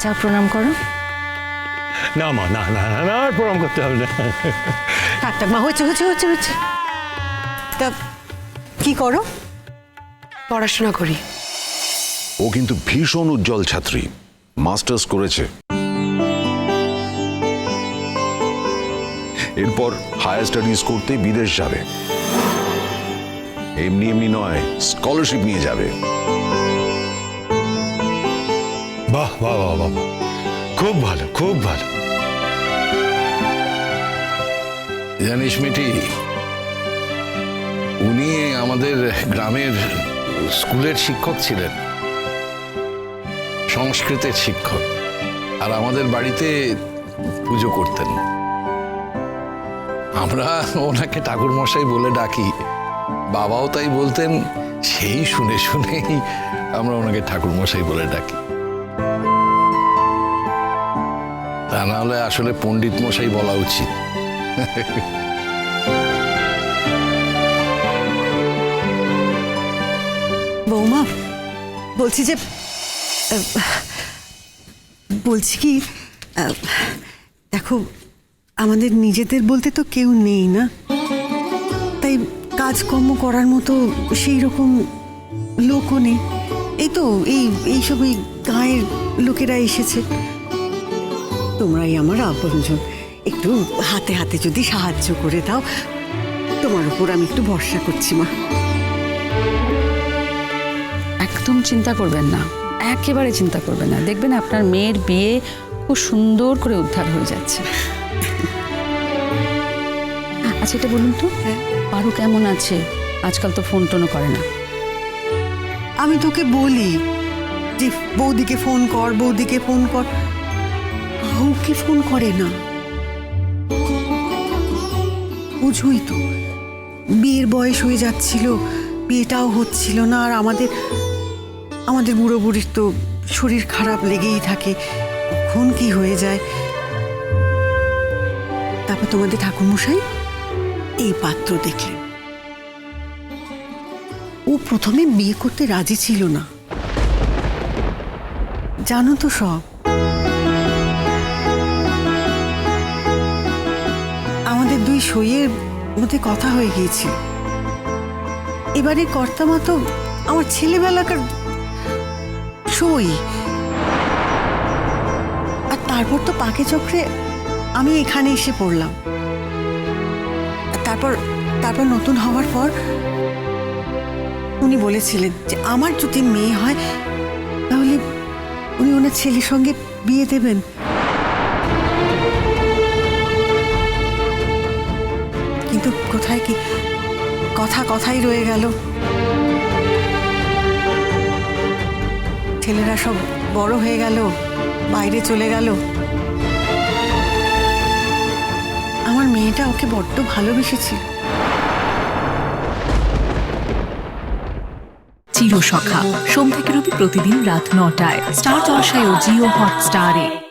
যাও প্রণাম করো। না মা না না না, না আর প্রণাম করতে হবে না। থাক থাক মা হয়েছে হয়েছে হয়েছে হয়েছে। তা কি করো? পড়াশোনা করি। ও কিন্তু ভীষণ উজ্জ্বল ছাত্রী। মাস্টার্স করেছে। এরপর হায়ার স্টাডিজ করতে বিদেশ যাবে। এমনি এমনি নয় স্কলারশিপ নিয়ে যাবে। বাহ বাহ বাহ বাহ। খুব ভালো খুব ভালো। জানিস মিটি উনি আমাদের গ্রামের স্কুলের শিক্ষক ছিলেন, সংস্কৃতের শিক্ষক, আর আমাদের বাড়িতে পুজো করতেন। আমরা ওনাকে ঠাকুর মশাই বলে ডাকি, বাবাও তাই বলতেন, সেই শুনে শুনেই আমরা ওনাকে ঠাকুর মশাই বলে ডাকি। তা না হলে আসলে পণ্ডিত মশাই বলা উচিত। বৌমা, বলছি যে বলছি কি দেখো, আমাদের নিজেদের বলতে তো কেউ নেই না। তাই কাজকর্ম করার মতো সেই রকম লোকও নেই। এই তো, এই এইসব এই গাঁয়ের লোকেরা এসেছে। তোমরাই আমার আপনজন। একটু হাতে হাতে যদি সাহায্য করে দাও তোমার উপর আমি একটু ভরসা করছি মা। একদম চিন্তা করবেন না একেবারে চিন্তা করবেন না। দেখবেন আপনার মেয়ের বিয়ে খুব সুন্দর করে উদ্ধার হয়ে যাচ্ছে। আচ্ছা এটা বলুন তো পারু কেমন আছে? আজকাল তো ফোন টোনও করে না। আমি তোকে বলি যে বৌদিকে ফোন কর বৌদিকে ফোন কর। কাউকে ফোন করে না। বুঝুই তো, বিয়ের বয়স হয়ে যাচ্ছিল, বিয়েটাও হচ্ছিল না, আর আমাদের আমাদের বুড়ো বুড়ির তো শরীর খারাপ লেগেই থাকে কখন কি হয়ে যায়? তারপর তোমাদের ঠাকুরমশাই, এই পাত্র দেখলেন। ও প্রথমে বিয়ে করতে রাজি ছিল না। জানো তো সব আমাদের দুই সইয়ের মধ্যে কথা হয়ে গিয়েছিল। এবারে কর্তামা তো আমার ছেলেবেলাকার সই। আর তারপর তো পাকে চক্রে আমি এখানে এসে পড়লাম। তারপর তারপর নতুন হওয়ার পর উনি বলেছিলেন যে আমার যদি মেয়ে হয়, তাহলে উনি ওনার ছেলের সঙ্গে বিয়ে দেবেন। কিন্তু কোথায় কি কথা কথাই রয়ে গেল। ছেলেরা সব বড় হয়ে গেল, বাইরে চলে গেল। আমার মেয়েটা ওকে বড্ড ভালোবেসেছিল। চিরসখা। সোম থেকে রবি প্রতিদিন রাত নটায়। স্টার জলসায় ও জিও হটস্টারে।